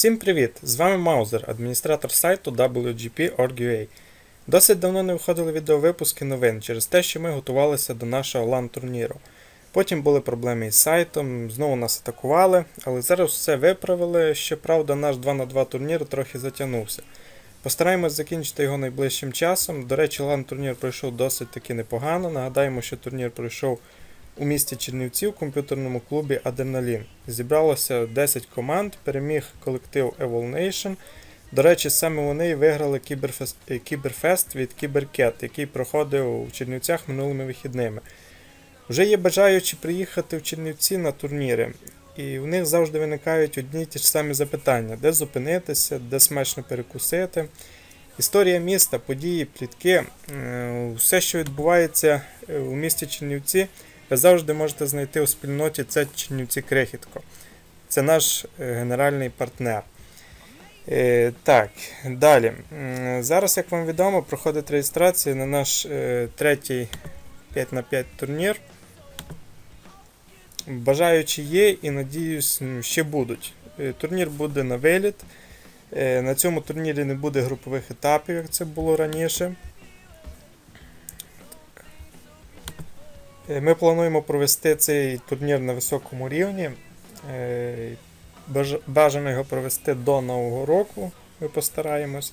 Всім привіт! З вами Маузер, адміністратор сайту WGP.org.ua. Досить давно не виходили відеовипуски новин через те, що ми готувалися до нашого LAN турніру. Потім були проблеми із сайтом, знову нас атакували, але зараз все виправили. Щоправда, наш 2 на 2 турнір трохи затягнувся. Постараємось закінчити його найближчим часом. До речі, LAN турнір пройшов досить таки непогано. Нагадаємо, що турнір пройшов у місті Чернівці в комп'ютерному клубі Адреналін. Зібралося 10 команд, переміг колектив Evil Nation. До речі, саме вони виграли кіберфест, е, кіберфест від Кіберкет, який проходив у Чернівцях минулими вихідними. Вже є бажаючі приїхати в Чернівці на турніри, і в них завжди виникають одні ті ж самі запитання: де зупинитися, де смачно перекусити. Історія міста, події, плітки, е, все, що відбувається е, у місті Чернівці, ви завжди можете знайти у спільноті це Чернівці Крехітко. Це наш е, генеральний партнер. Е, Так, далі. Зараз, як вам відомо, проходить реєстрація на наш е, третій 5 на 5 турнір. Бажаючі є і надіюсь, ще будуть. Турнір буде на виліт. На цьому турнірі не буде групових етапів, як це було раніше. Ми плануємо провести цей турнір на високому рівні. Е, Бажано його провести до Нового року. Ми постараємось.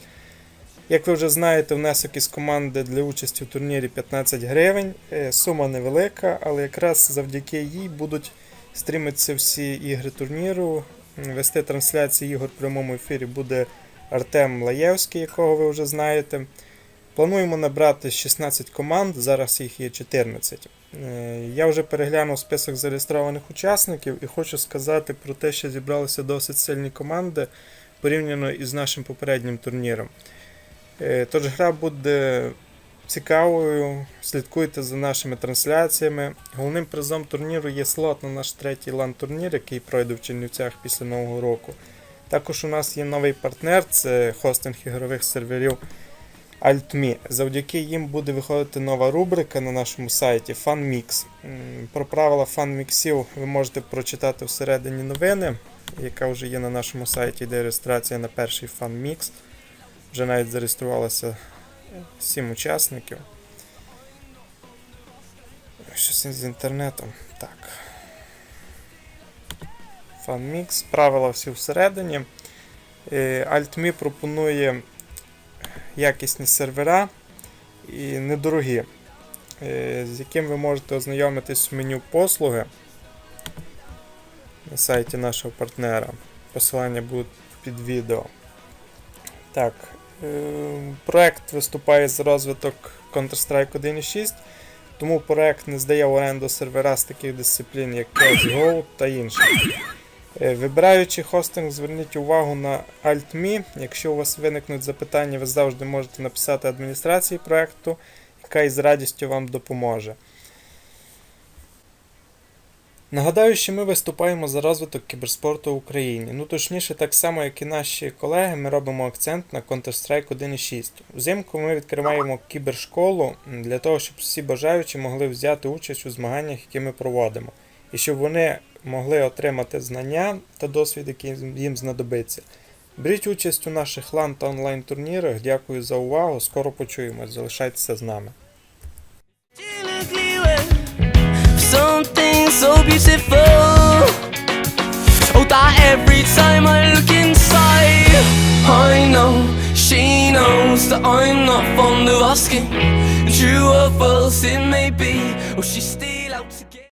Як ви вже знаєте, внесок із команди для участі в турнірі 15 гривень. Е, Сума невелика, але якраз завдяки їй будуть стрімитися всі ігри турніру. Вести трансляції ігор в прямому ефірі буде Артем Лаєвський, якого ви вже знаєте. Плануємо набрати 16 команд, зараз їх є 14. Е, Я вже переглянув список зареєстрованих учасників і хочу сказати про те, що зібралися досить сильні команди порівняно із нашим попереднім турніром. Е, Тож гра буде цікавою, слідкуйте за нашими трансляціями. Головним призом турніру є слот на наш третій лан-турнір, який пройде в Чернівцях після Нового року. Також у нас є новий партнер, це хостинг ігрових серверів AltMe. Завдяки їм буде виходити нова рубрика на нашому сайті FunMix. Про правила FunMixів ви можете прочитати всередині новини, яка вже є на нашому сайті, де реєстрація на перший FunMix. Вже навіть зареєструвалося 7 учасників. Щось з інтернетом. Так. FunMix. Правила всі всередині. Е, AltMe пропонує якісні сервера і недорогі, е, з яким ви можете ознайомитись в меню послуги на сайті нашого партнера. Посилання будуть під відео. Так, е, проект виступає за розвиток Counter-Strike 1.6, тому проект не здає в оренду сервера з таких дисциплін, як CSGO та інші. Е, Вибираючи хостинг, зверніть увагу на Alt.me. Якщо у вас виникнуть запитання, ви завжди можете написати адміністрації проекту, яка із радістю вам допоможе. Нагадаю, що ми виступаємо за розвиток кіберспорту в Україні. Ну точніше, так само, як і наші колеги, ми робимо акцент на Counter-Strike 1.6. Взимку ми відкриваємо кібершколу для того, щоб всі бажаючі могли взяти участь у змаганнях, які ми проводимо, і щоб вони могли отримати знання та досвід, який їм знадобиться. Беріть участь у наших лан та онлайн турнірах. Дякую за увагу. Скоро почуємось. Залишайтеся з нами. Something so beautiful. Oh, that every time I look inside, I know she knows that I'm not fond of asking. True or false it may be, oh, she's still out.